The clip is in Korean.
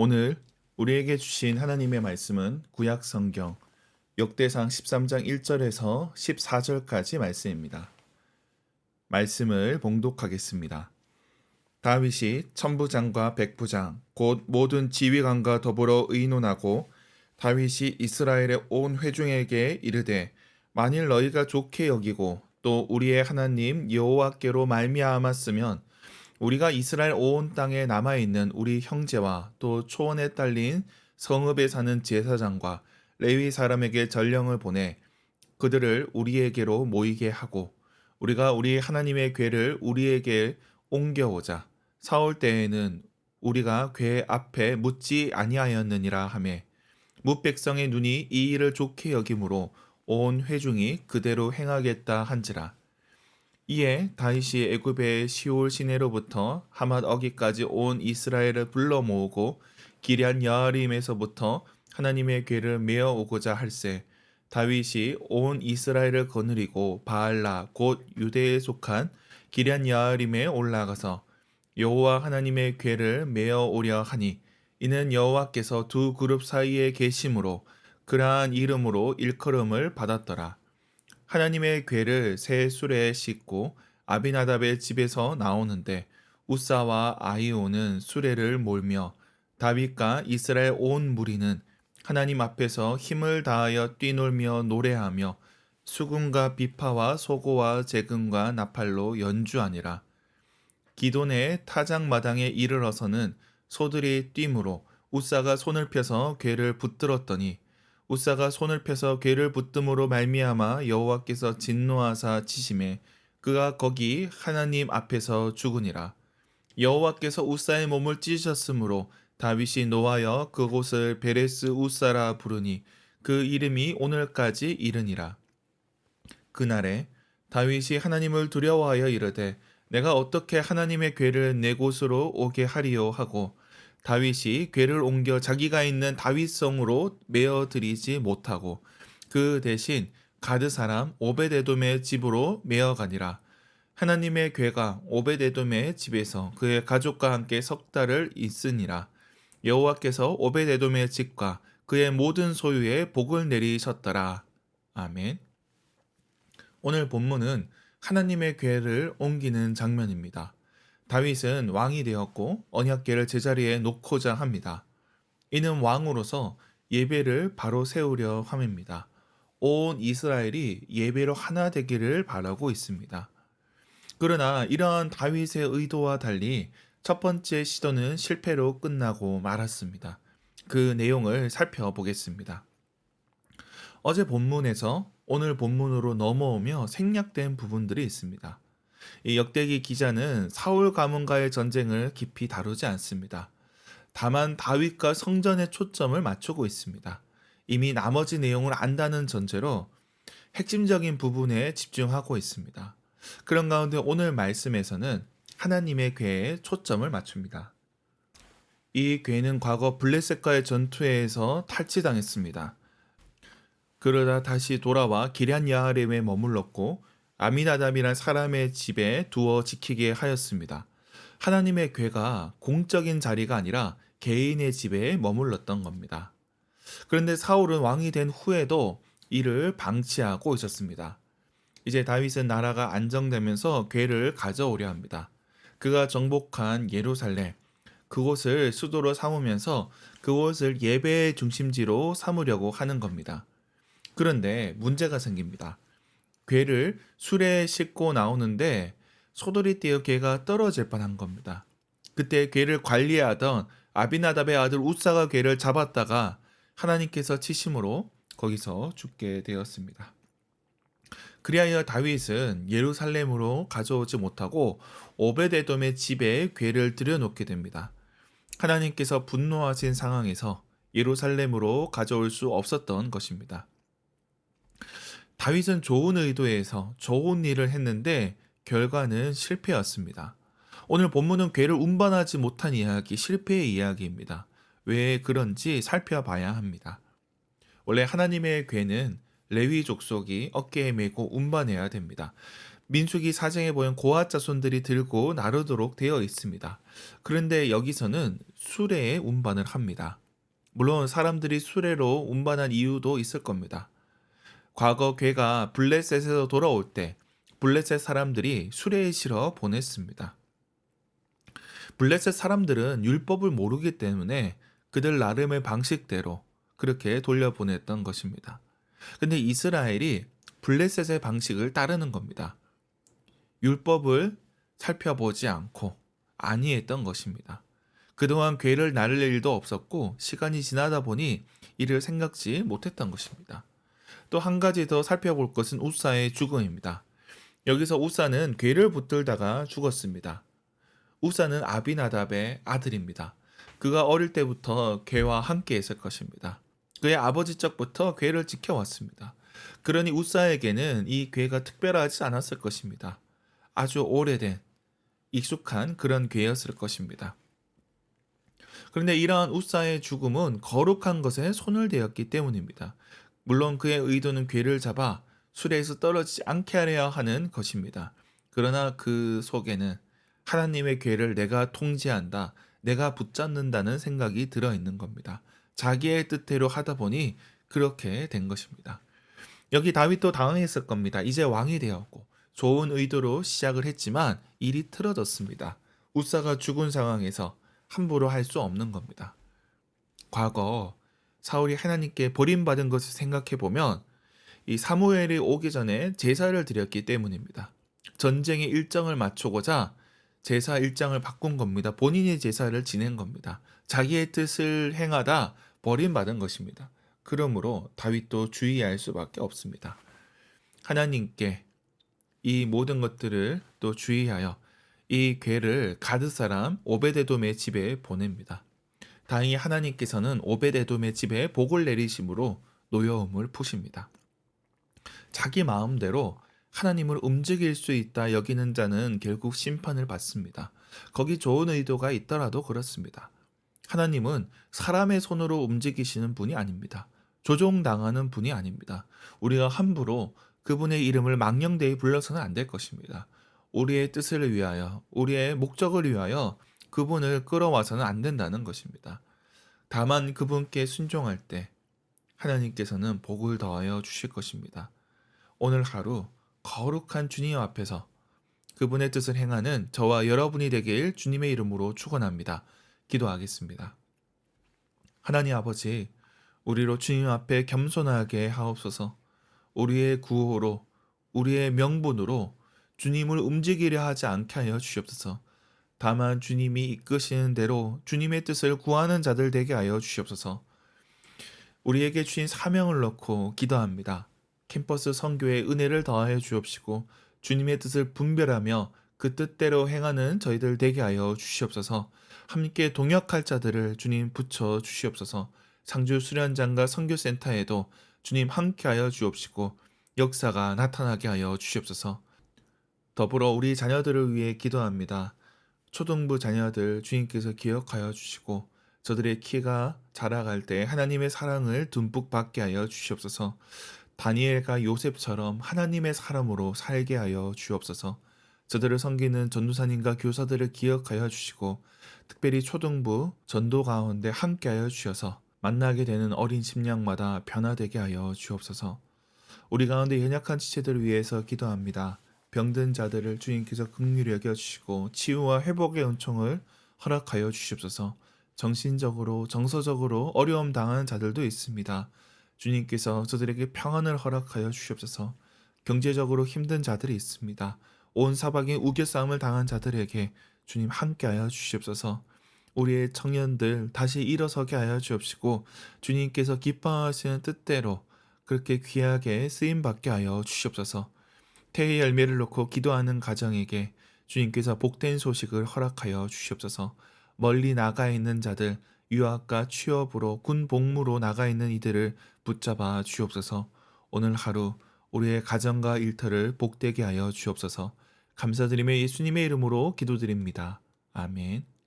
오늘 우리에게 주신 하나님의 말씀은 구약 성경 역대상 13장 1절에서 14절까지 말씀입니다. 말씀을 봉독하겠습니다. 다윗이 천부장과 백부장 곧 모든 지휘관과 더불어 의논하고 다윗이 이스라엘의 온 회중에게 이르되 만일 너희가 좋게 여기고 또 우리의 하나님 여호와께로 말미암았으면 우리가 이스라엘 온 땅에 남아 있는 우리 형제와 또 초원에 딸린 성읍에 사는 제사장과 레위 사람에게 전령을 보내 그들을 우리에게로 모이게 하고 우리가 우리 하나님의 궤를 우리에게 옮겨오자. 사올 때에는 우리가 궤 앞에 묻지 아니하였느니라 하매 뭇 백성의 눈이 이 일을 좋게 여김으로 온 회중이 그대로 행하겠다 한지라 이에 다윗이 애굽의 시올 시내로부터 하맛 어기까지 온 이스라엘을 불러 모으고 기럇 여아림에서부터 하나님의 궤를 메어 오고자 할세 다윗이 온 이스라엘을 거느리고 바알라 곧 유대에 속한 기럇 여아림에 올라가서 여호와 하나님의 궤를 메어 오려 하니 이는 여호와께서 두 그룹 사이에 계심으로 그러한 이름으로 일컬음을 받았더라. 하나님의 궤를 새 수레에 싣고 아비나답의 집에서 나오는데 우사와 아이오는 수레를 몰며 다윗과 이스라엘 온 무리는 하나님 앞에서 힘을 다하여 뛰놀며 노래하며 수금과 비파와 소고와 재금과 나팔로 연주하니라. 기돈의 타작마당에 이르러서는 소들이 뛰므로 우사가 손을 펴서 궤를 붙들었더니 우사가 손을 펴서 궤를 붙듦으로 말미암아 여호와께서 진노하사 치심에 그가 거기 하나님 앞에서 죽으니라. 여호와께서 우사의 몸을 찢으셨으므로 다윗이 노하여 그곳을 베레스 우사라 부르니 그 이름이 오늘까지 이르니라. 그날에 다윗이 하나님을 두려워하여 이르되 내가 어떻게 하나님의 궤를 내 곳으로 오게 하리요? 하고 다윗이 궤를 옮겨 자기가 있는 다윗성으로 메어 드리지 못하고 그 대신 가드 사람 오베데돔의 집으로 메어 가니라. 하나님의 궤가 오베데돔의 집에서 그의 가족과 함께 석 달을 있으니라. 여호와께서 오베데돔의 집과 그의 모든 소유에 복을 내리셨더라. 아멘. 오늘 본문은 하나님의 궤를 옮기는 장면입니다. 다윗은 왕이 되었고 언약궤를 제자리에 놓고자 합니다. 이는 왕으로서 예배를 바로 세우려 함입니다. 온 이스라엘이 예배로 하나 되기를 바라고 있습니다. 그러나 이러한 다윗의 의도와 달리 첫 번째 시도는 실패로 끝나고 말았습니다. 그 내용을 살펴보겠습니다. 어제 본문에서 오늘 본문으로 넘어오며 생략된 부분들이 있습니다. 이 역대기 기자는 사울 가문과의 전쟁을 깊이 다루지 않습니다. 다만 다윗과 성전에 초점을 맞추고 있습니다. 이미 나머지 내용을 안다는 전제로 핵심적인 부분에 집중하고 있습니다. 그런 가운데 오늘 말씀에서는 하나님의 궤에 초점을 맞춥니다. 이 궤는 과거 블레셋과의 전투에서 탈취당했습니다. 그러다 다시 돌아와 기럇 야하렘에 머물렀고 아미나담이란 사람의 집에 두어 지키게 하였습니다. 하나님의 궤가 공적인 자리가 아니라 개인의 집에 머물렀던 겁니다. 그런데 사울은 왕이 된 후에도 이를 방치하고 있었습니다. 이제 다윗은 나라가 안정되면서 궤를 가져오려 합니다. 그가 정복한 예루살렘, 그곳을 수도로 삼으면서 그곳을 예배의 중심지로 삼으려고 하는 겁니다. 그런데 문제가 생깁니다. 괴를 술에 싣고 나오는데 소돌이 떼어 괴가 떨어질 뻔한 겁니다. 그때 괴를 관리하던 아비나답의 아들 우사가 괴를 잡았다가 하나님께서 치심으로 거기서 죽게 되었습니다. 그리하여 다윗은 예루살렘으로 가져오지 못하고 오베데돔의 집에 괴를 들여놓게 됩니다. 하나님께서 분노하신 상황에서 예루살렘으로 가져올 수 없었던 것입니다. 다윗은 좋은 의도에서 좋은 일을 했는데 결과는 실패였습니다. 오늘 본문은 괴를 운반하지 못한 이야기, 실패의 이야기입니다. 왜 그런지 살펴봐야 합니다. 원래 하나님의 괴는 레위 족속이 어깨에 메고 운반해야 됩니다. 민수기 사정에 보면 고아 자손들이 들고 나르도록 되어 있습니다. 그런데 여기서는 수레에 운반을 합니다. 물론 사람들이 수레로 운반한 이유도 있을 겁니다. 과거 괴가 블레셋에서 돌아올 때 블레셋 사람들이 수레에 실어 보냈습니다. 블레셋 사람들은 율법을 모르기 때문에 그들 나름의 방식대로 그렇게 돌려보냈던 것입니다. 근데 이스라엘이 블레셋의 방식을 따르는 겁니다. 율법을 살펴보지 않고 아니했던 것입니다. 그동안 괴를 나를 일도 없었고 시간이 지나다 보니 이를 생각지 못했던 것입니다. 또 한 가지 더 살펴볼 것은 우사의 죽음입니다. 여기서 우사는 괴를 붙들다가 죽었습니다. 우사는 아비나답의 아들입니다. 그가 어릴 때부터 괴와 함께 했을 것입니다. 그의 아버지 쪽부터 괴를 지켜왔습니다. 그러니 우사에게는 이 괴가 특별하지 않았을 것입니다. 아주 오래된 익숙한 그런 괴였을 것입니다. 그런데 이러한 우사의 죽음은 거룩한 것에 손을 대었기 때문입니다. 물론 그의 의도는 괴를 잡아 수레에서 떨어지지 않게 하려 하는 것입니다. 그러나 그 속에는 하나님의 괴를 내가 통제한다, 내가 붙잡는다는 생각이 들어 있는 겁니다. 자기의 뜻대로 하다 보니 그렇게 된 것입니다. 여기 다윗도 당황했을 겁니다. 이제 왕이 되었고 좋은 의도로 시작을 했지만 일이 틀어졌습니다. 우사가 죽은 상황에서 함부로 할 수 없는 겁니다. 과거 사울이 하나님께 버림받은 것을 생각해 보면 이 사무엘이 오기 전에 제사를 드렸기 때문입니다. 전쟁의 일정을 맞추고자 제사 일정을 바꾼 겁니다. 본인이 제사를 지낸 겁니다. 자기의 뜻을 행하다 버림받은 것입니다. 그러므로 다윗도 주의할 수밖에 없습니다. 하나님께 이 모든 것들을 또 주의하여 이 괴를 가드 사람 오베데돔의 집에 보냅니다. 다행히 하나님께서는 오베데돔의 집에 복을 내리심으로 노여움을 푸십니다. 자기 마음대로 하나님을 움직일 수 있다 여기는 자는 결국 심판을 받습니다. 거기 좋은 의도가 있더라도 그렇습니다. 하나님은 사람의 손으로 움직이시는 분이 아닙니다. 조종당하는 분이 아닙니다. 우리가 함부로 그분의 이름을 망령되이 불러서는 안 될 것입니다. 우리의 뜻을 위하여, 우리의 목적을 위하여 그분을 끌어와서는 안 된다는 것입니다. 다만 그분께 순종할 때 하나님께서는 복을 더하여 주실 것입니다. 오늘 하루 거룩한 주님 앞에서 그분의 뜻을 행하는 저와 여러분이 되길 주님의 이름으로 축원합니다. 기도하겠습니다. 하나님 아버지, 우리로 주님 앞에 겸손하게 하옵소서. 우리의 구호로, 우리의 명분으로 주님을 움직이려 하지 않게 하여 주시옵소서. 다만 주님이 이끄시는 대로 주님의 뜻을 구하는 자들 되게 하여 주시옵소서. 우리에게 주신 사명을 넣고 기도합니다. 캠퍼스 선교에 은혜를 더하여 주옵시고 주님의 뜻을 분별하며 그 뜻대로 행하는 저희들 되게 하여 주시옵소서. 함께 동역할 자들을 주님 붙여 주시옵소서. 상주 수련장과 선교센터에도 주님 함께하여 주옵시고 역사가 나타나게 하여 주시옵소서. 더불어 우리 자녀들을 위해 기도합니다. 초등부 자녀들 주님께서 기억하여 주시고 저들의 키가 자라갈 때 하나님의 사랑을 듬뿍 받게 하여 주시옵소서. 다니엘과 요셉처럼 하나님의 사람으로 살게 하여 주옵소서. 저들을 섬기는 전도사님과 교사들을 기억하여 주시고 특별히 초등부 전도 가운데 함께하여 주셔서 만나게 되는 어린 심령마다 변화되게 하여 주옵소서. 우리 가운데 연약한 지체들을 위해서 기도합니다. 병든 자들을 주님께서 긍휼히 여겨 주시고 치유와 회복의 은총을 허락하여 주시옵소서. 정신적으로 정서적으로 어려움 당하는 자들도 있습니다. 주님께서 저들에게 평안을 허락하여 주시옵소서. 경제적으로 힘든 자들이 있습니다. 온 사방에 우겨싸움을 당한 자들에게 주님 함께하여 주시옵소서. 우리의 청년들 다시 일어서게 하여 주옵시고 주님께서 기뻐하시는 뜻대로 그렇게 귀하게 쓰임 받게 하여 주시옵소서. 태의 열매를 놓고 기도하는 가정에게 주님께서 복된 소식을 허락하여 주시옵소서. 멀리 나가 있는 자들 유학과 취업으로 군 복무로 나가 있는 이들을 붙잡아 주옵소서. 오늘 하루 우리의 가정과 일터를 복되게 하여 주옵소서. 감사드리며 예수님의 이름으로 기도드립니다. 아멘.